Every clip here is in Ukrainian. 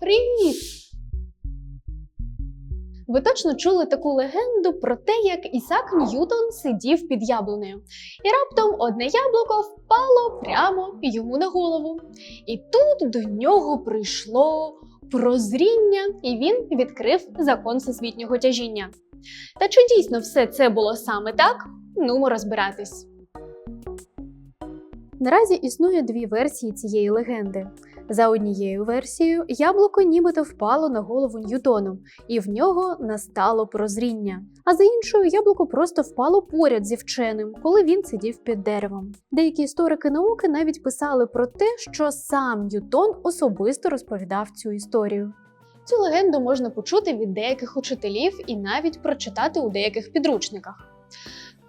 Привіт! Ви точно чули таку легенду про те, як Ісак Ньютон сидів під яблунею, і раптом одне яблуко впало прямо йому на голову. І тут до нього прийшло прозріння, і він відкрив закон всесвітнього тяжіння. Та чи дійсно все це було саме так? Ну, розбиратись. Наразі існує дві версії цієї легенди. За однією версією, яблуко нібито впало на голову Ньютону, і в нього настало прозріння. А за іншою, яблуко просто впало поряд зі вченим, коли він сидів під деревом. Деякі історики науки навіть писали про те, що сам Ньютон особисто розповідав цю історію. Цю легенду можна почути від деяких учителів і навіть прочитати у деяких підручниках.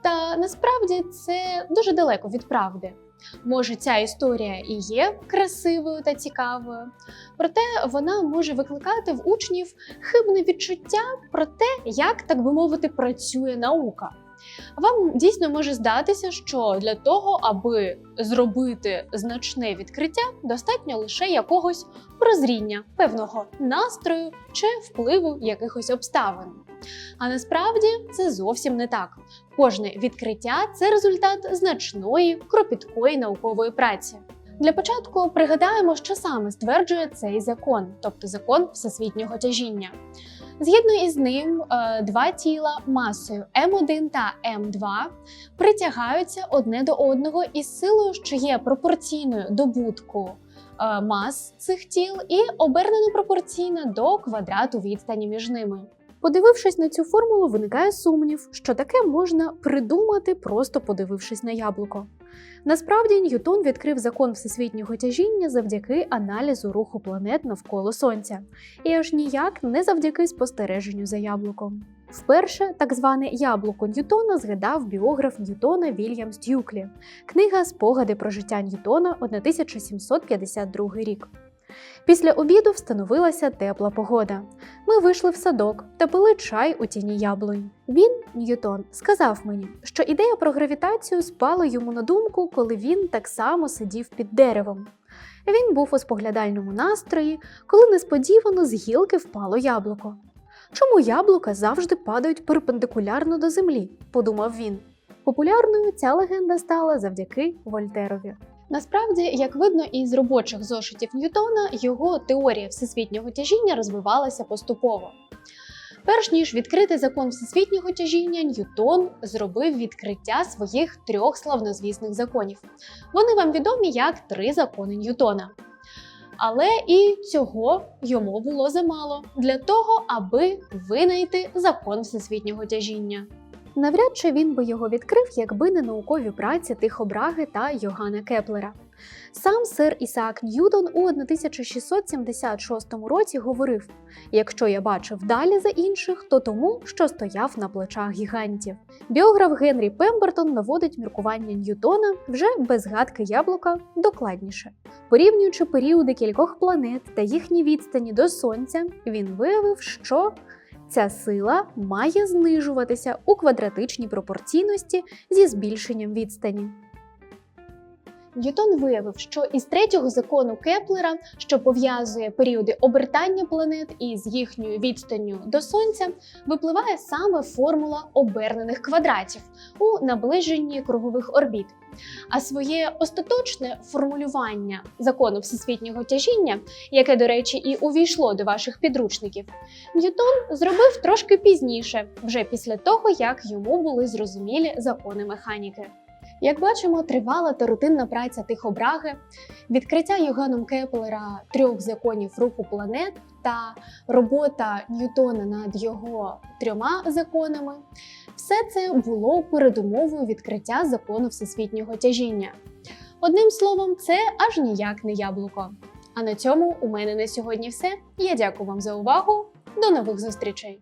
Та насправді це дуже далеко від правди. Може, ця історія і є красивою та цікавою, проте вона може викликати в учнів хибне відчуття про те, як, так би мовити, працює наука. Вам дійсно може здатися, що для того, аби зробити значне відкриття, достатньо лише якогось прозріння, певного настрою чи впливу якихось обставин. А насправді це зовсім не так. Кожне відкриття це результат значної кропіткої наукової праці. Для початку пригадаємо, що саме стверджує цей закон, тобто закон всесвітнього тяжіння. Згідно із ним, е, два тіла масою М1 та М2 притягаються одне до одного із силою, що є пропорційною добутку е, мас цих тіл, і обернено пропорційна до квадрату відстані між ними. Подивившись на цю формулу, виникає сумнів, що таке можна придумати, просто подивившись на яблуко. Насправді Ньютон відкрив закон всесвітнього тяжіння завдяки аналізу руху планет навколо Сонця, і аж ніяк не завдяки спостереженню за яблуком. Вперше так зване яблуко Ньютона згадав біограф Ньютона Вільям Стюклі, книга Спогади про життя Ньютона 1752 рік. Після обіду встановилася тепла погода. Ми вийшли в садок та пили чай у тіні яблунь. Він, Ньютон, сказав мені, що ідея про гравітацію спала йому на думку, коли він так само сидів під деревом. Він був у споглядальному настрої, коли несподівано з гілки впало яблуко. Чому яблука завжди падають перпендикулярно до землі? подумав він. Популярною ця легенда стала завдяки Вольтерові. Насправді, як видно із робочих зошитів Ньютона, його теорія всесвітнього тяжіння розвивалася поступово. Перш ніж відкрити закон всесвітнього тяжіння, Ньютон зробив відкриття своїх трьох славнозвісних законів. Вони вам відомі як три закони Ньютона. Але і цього йому було замало для того, аби винайти закон всесвітнього тяжіння. Навряд чи він би його відкрив, якби не наукові праці Тихо Браги та Йогана Кеплера. Сам сер Ісаак Ньютон у 1676 році говорив: якщо я бачив далі за інших, то тому, що стояв на плечах гігантів. Біограф Генрі Пембертон наводить міркування Ньютона вже без згадки яблука докладніше. Порівнюючи періоди кількох планет та їхні відстані до сонця, він виявив, що Ця сила має знижуватися у квадратичній пропорційності зі збільшенням відстані. Ньютон виявив, що із третього закону Кеплера, що пов'язує періоди обертання планет із їхньою відстанню до Сонця, випливає саме формула обернених квадратів у наближенні кругових орбіт. А своє остаточне формулювання закону всесвітнього тяжіння, яке, до речі, і увійшло до ваших підручників, Ньютон зробив трошки пізніше, вже після того, як йому були зрозумілі закони механіки. Як бачимо, тривала та рутинна праця Тихобраги, відкриття Йоганом Кеплера трьох законів руху планет та робота Ньютона над його трьома законами. Все це було передумовою відкриття закону всесвітнього тяжіння. Одним словом, це аж ніяк не яблуко. А на цьому у мене на сьогодні все. Я дякую вам за увагу. До нових зустрічей!